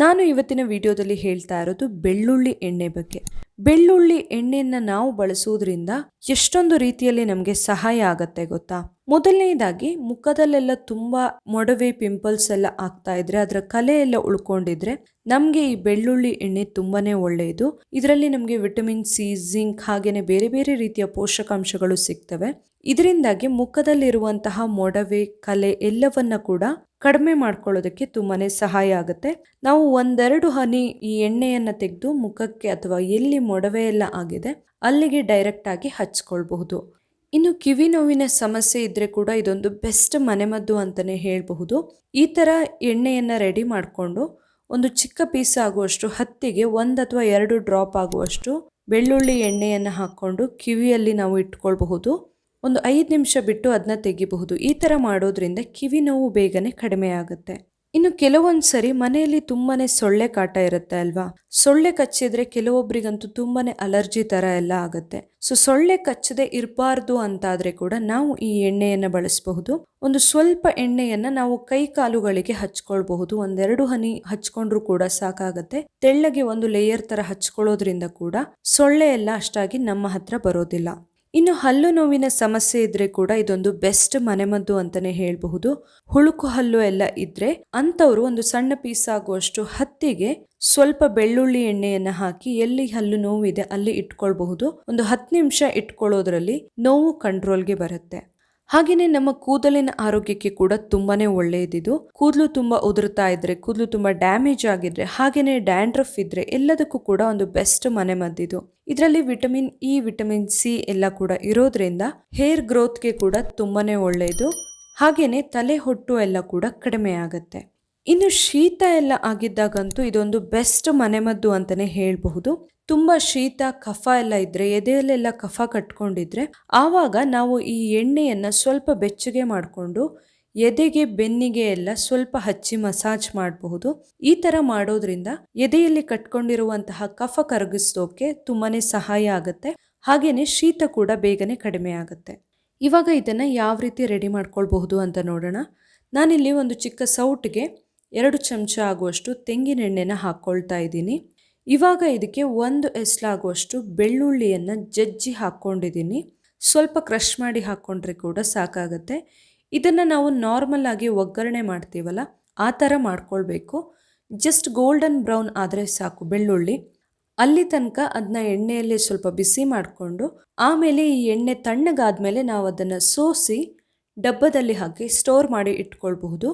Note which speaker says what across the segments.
Speaker 1: ನಾನು ಇವತ್ತಿನ ವಿಡಿಯೋದಲ್ಲಿ ಹೇಳ್ತಾ ಇರೋದು ಬೆಳ್ಳುಳ್ಳಿ ಎಣ್ಣೆ ಬಗ್ಗೆ. ಬೆಳ್ಳುಳ್ಳಿ ಎಣ್ಣೆಯನ್ನು ನಾವು ಬಳಸುವುದರಿಂದ ಎಷ್ಟೊಂದು ರೀತಿಯಲ್ಲಿ ನಮಗೆ ಸಹಾಯ ಆಗತ್ತೆ ಗೊತ್ತಾ? ಮೊದಲನೇದಾಗಿ ಮುಖದಲ್ಲೆಲ್ಲ ತುಂಬ ಮೊಡವೆ ಪಿಂಪಲ್ಸ್ ಎಲ್ಲ ಆಗ್ತಾ ಇದ್ರೆ, ಅದರ ಕಲೆ ಎಲ್ಲ ಉಳ್ಕೊಂಡಿದ್ರೆ ನಮಗೆ ಈ ಬೆಳ್ಳುಳ್ಳಿ ಎಣ್ಣೆ ತುಂಬಾನೇ ಒಳ್ಳೆಯದು ಇದರಲ್ಲಿ ನಮಗೆ ವಿಟಮಿನ್ ಸಿ ಜಿಂಕ್ ಹಾಗೇನೆ ಬೇರೆ ಬೇರೆ ರೀತಿಯ ಪೋಷಕಾಂಶಗಳು ಸಿಗ್ತವೆ. ಇದರಿಂದಾಗಿ ಮುಖದಲ್ಲಿರುವಂತಹ ಮೊಡವೆ, ಕಲೆ ಎಲ್ಲವನ್ನ ಕೂಡ ಕಡಿಮೆ ಮಾಡ್ಕೊಳ್ಳೋದಕ್ಕೆ ತುಂಬಾನೇ ಸಹಾಯ ಆಗುತ್ತೆ. ನಾವು ಒಂದೆರಡು ಹನಿ ಈ ಎಣ್ಣೆಯನ್ನು ತೆಗೆದು ಮುಖಕ್ಕೆ ಅಥವಾ ಎಲ್ಲಿ ಮೊಡವೆ ಎಲ್ಲ ಆಗಿದೆ ಅಲ್ಲಿಗೆ ಡೈರೆಕ್ಟ್ ಆಗಿ ಹಚ್ಕೊಳ್ಬಹುದು. ಇನ್ನು ಕಿವಿ ನೋವಿನ ಸಮಸ್ಯೆ ಇದ್ರೆ ಕೂಡ ಇದೊಂದು ಬೆಸ್ಟ್ ಮನೆಮದ್ದು ಅಂತಾನೆ ಹೇಳಬಹುದು. ಈ ತರ ಎಣ್ಣೆಯನ್ನ ರೆಡಿ ಮಾಡಿಕೊಂಡು ಒಂದು ಚಿಕ್ಕ ಪೀಸ್ ಆಗುವಷ್ಟು ಹತ್ತಿಗೆ ಒಂದು ಅಥವಾ ಎರಡು ಡ್ರಾಪ್ ಆಗುವಷ್ಟು ಬೆಳ್ಳುಳ್ಳಿ ಎಣ್ಣೆಯನ್ನು ಹಾಕ್ಕೊಂಡು ಕಿವಿಯಲ್ಲಿ ನಾವು ಇಟ್ಕೊಳ್ಬಹುದು. ಒಂದು ಐದು ನಿಮಿಷ ಬಿಟ್ಟು ಅದನ್ನ ತೆಗಿಬಹುದು. ಈ ಥರ ಮಾಡೋದ್ರಿಂದ ಕಿವಿ ನೋವು ಬೇಗನೆ ಕಡಿಮೆ ಆಗುತ್ತೆ ಇನ್ನು ಕೆಲವೊಂದು ಸರಿ ಮನೆಯಲ್ಲಿ ತುಂಬಾನೇ ಸೊಳ್ಳೆ ಕಾಟ ಇರುತ್ತೆ ಅಲ್ವಾ? ಸೊಳ್ಳೆ ಕಚ್ಚಿದ್ರೆ ಕೆಲವೊಬ್ಬರಿಗಂತೂ ತುಂಬಾನೇ ಅಲರ್ಜಿ ತರ ಎಲ್ಲ ಆಗುತ್ತೆ. ಸೊ, ಸೊಳ್ಳೆ ಕಚ್ಚದೆ ಇರಬಾರ್ದು ಅಂತಾದರೆ ಕೂಡ ನಾವು ಈ ಎಣ್ಣೆಯನ್ನು ಬಳಸಬಹುದು. ಒಂದು ಸ್ವಲ್ಪ ಎಣ್ಣೆಯನ್ನು ನಾವು ಕೈ ಕಾಲುಗಳಿಗೆ ಹಚ್ಕೊಳ್ಬಹುದು. ಒಂದೆರಡು ಹನಿ ಹಚ್ಕೊಂಡ್ರೂ ಕೂಡ ಸಾಕಾಗತ್ತೆ. ತೆಳ್ಳಗೆ ಒಂದು ಲೇಯರ್ ತರ ಹಚ್ಕೊಳ್ಳೋದ್ರಿಂದ ಕೂಡ ಸೊಳ್ಳೆ ಎಲ್ಲ ಅಷ್ಟಾಗಿ ನಮ್ಮ ಹತ್ರ ಬರೋದಿಲ್ಲ. ಇನ್ನು ಹಲ್ಲು ನೋವಿನ ಸಮಸ್ಯೆ ಇದ್ರೆ ಕೂಡ ಇದೊಂದು ಬೆಸ್ಟ್ ಮನೆಮದ್ದು ಅಂತಾನೆ ಹೇಳಬಹುದು. ಹುಳುಕು ಹಲ್ಲು ಎಲ್ಲ ಇದ್ರೆ ಅಂತವರು ಒಂದು ಸಣ್ಣ ಪೀಸ್ ಆಗುವಷ್ಟು ಹತ್ತಿಗೆ ಸ್ವಲ್ಪ ಬೆಳ್ಳುಳ್ಳಿ ಎಣ್ಣೆಯನ್ನ ಹಾಕಿ ಎಲ್ಲಿ ಹಲ್ಲು ನೋವಿದೆ ಅಲ್ಲಿ ಇಟ್ಕೊಳ್ಬಹುದು. ಒಂದು ಹತ್ತು ನಿಮಿಷ ಇಟ್ಕೊಳ್ಳೋದ್ರಲ್ಲಿ ನೋವು ಕಂಟ್ರೋಲ್ಗೆ ಬರುತ್ತೆ. ಹಾಗೇನೆ ನಮ್ಮ ಕೂದಲಿನ ಆರೋಗ್ಯಕ್ಕೆ ಕೂಡ ತುಂಬಾನೇ ಒಳ್ಳೆಯದಿದು. ಕೂದಲು ತುಂಬಾ ಉದುರ್ತಾ ಇದ್ರೆ, ಕೂದಲು ತುಂಬಾ ಡ್ಯಾಮೇಜ್ ಆಗಿದ್ರೆ ಹಾಗೆಯೇ ಡ್ಯಾಂಡ್ರಫ್ ಇದ್ರೆ ಎಲ್ಲದಕ್ಕೂ ಕೂಡ ಒಂದು ಬೆಸ್ಟ್ ಮನೆಮದ್ದಿದು ಇದರಲ್ಲಿ ವಿಟಮಿನ್ ಇ ವಿಟಮಿನ್ ಸಿ ಎಲ್ಲ ಕೂಡ ಇರೋದ್ರಿಂದ ಹೇರ್ ಗ್ರೋತ್ಗೆ ಕೂಡ ತುಂಬಾನೇ ಒಳ್ಳೆಯದು. ಹಾಗೆಯೇ ತಲೆ ಹೊಟ್ಟು ಎಲ್ಲ ಕೂಡ ಕಡಿಮೆ ಆಗುತ್ತೆ. ಇನ್ನು ಶೀತ ಎಲ್ಲ ಆಗಿದ್ದಾಗಂತೂ ಇದೊಂದು ಬೆಸ್ಟ್ ಮನೆಮದ್ದು ಅಂತಾನೆ ಹೇಳಬಹುದು. ತುಂಬ ಶೀತ, ಕಫ ಎಲ್ಲ ಇದ್ದರೆ ಎದೆಯಲ್ಲೆಲ್ಲ ಕಫ ಕಟ್ಕೊಂಡಿದ್ರೆ, ಆವಾಗ ನಾವು ಈ ಎಣ್ಣೆಯನ್ನ ಸ್ವಲ್ಪ ಬೆಚ್ಚಗೆ ಮಾಡಿಕೊಂಡು, ಎದೆಗೆ, ಬೆನ್ನಿಗೆ ಎಲ್ಲ ಸ್ವಲ್ಪ ಹಚ್ಚಿ ಮಸಾಜ್ ಮಾಡಬಹುದು. ಈ ತರ ಮಾಡೋದ್ರಿಂದ ಎದೆಯಲ್ಲಿ ಕಟ್ಕೊಂಡಿರುವಂತಹ ಕಫ ಕರಗಿಸೋಕೆ ತುಂಬಾನೇ ಸಹಾಯ ಆಗುತ್ತೆ. ಹಾಗೆಯೇ ಶೀತ ಕೂಡ ಬೇಗನೆ ಕಡಿಮೆ ಆಗುತ್ತೆ. ಇವಾಗ ಇದನ್ನ ಯಾವ ರೀತಿ ರೆಡಿ ಮಾಡ್ಕೊಳ್ಬಹುದು ಅಂತ ನೋಡೋಣ. ನಾನಿಲ್ಲಿ ಒಂದು ಚಿಕ್ಕ ಸೌಟ್ಗೆ ಎರಡು ಚಮಚ ಆಗುವಷ್ಟು ತೆಂಗಿನೆಣ್ಣೆನ ಹಾಕ್ಕೊಳ್ತಾ ಇದ್ದೀನಿ. ಇವಾಗ ಇದಕ್ಕೆ ಒಂದು ಎಸ್ಲಾಗುವಷ್ಟು ಬೆಳ್ಳುಳ್ಳಿಯನ್ನು ಜಜ್ಜಿ ಹಾಕ್ಕೊಂಡಿದ್ದೀನಿ. ಸ್ವಲ್ಪ ಕ್ರಷ್ ಮಾಡಿ ಹಾಕ್ಕೊಂಡ್ರೆ ಕೂಡ ಸಾಕಾಗುತ್ತೆ. ಇದನ್ನು ನಾವು ನಾರ್ಮಲ್ ಆಗಿ ಒಗ್ಗರಣೆ ಮಾಡ್ತೀವಲ್ಲ, ಆ ಥರ ಮಾಡ್ಕೊಳ್ಬೇಕು. ಜಸ್ಟ್ ಗೋಲ್ಡನ್ ಬ್ರೌನ್ ಆದರೆ ಸಾಕು ಬೆಳ್ಳುಳ್ಳಿ. ಅಲ್ಲಿ ತನಕ ಅದನ್ನ ಎಣ್ಣೆಯಲ್ಲಿ ಸ್ವಲ್ಪ ಬಿಸಿ ಮಾಡಿಕೊಂಡು, ಆಮೇಲೆ ಈ ಎಣ್ಣೆ ತಣ್ಣಗಾದ ಮೇಲೆ ನಾವು ಅದನ್ನು ಸೋಸಿ ಡಬ್ಬದಲ್ಲಿ ಹಾಕಿ ಸ್ಟೋರ್ ಮಾಡಿ ಇಟ್ಕೊಳ್ಬಹುದು.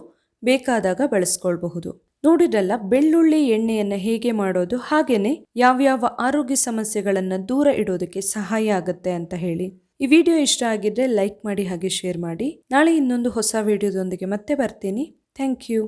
Speaker 1: ಬೇಕಾದಾಗ ಬಳಸ್ಕೊಳ್ಬಹುದು. ನೋಡಿದ್ರಲ್ಲ ಬೆಳ್ಳುಳ್ಳಿ ಎಣ್ಣೆಯನ್ನು ಹೇಗೆ ಮಾಡೋದು, ಹಾಗೇನೆ ಯಾವ್ಯಾವ ಆರೋಗ್ಯ ಸಮಸ್ಯೆಗಳನ್ನು ದೂರ ಇಡೋದಕ್ಕೆ ಸಹಾಯ ಆಗುತ್ತೆ ಅಂತ ಹೇಳಿ. ಈ ವಿಡಿಯೋ ಇಷ್ಟ ಆಗಿದ್ರೆ ಲೈಕ್ ಮಾಡಿ ಹಾಗೆ ಶೇರ್ ಮಾಡಿ. ನಾಳೆ ಇನ್ನೊಂದು ಹೊಸ ವಿಡಿಯೋದೊಂದಿಗೆ ಮತ್ತೆ ಬರ್ತೀನಿ. Thank you.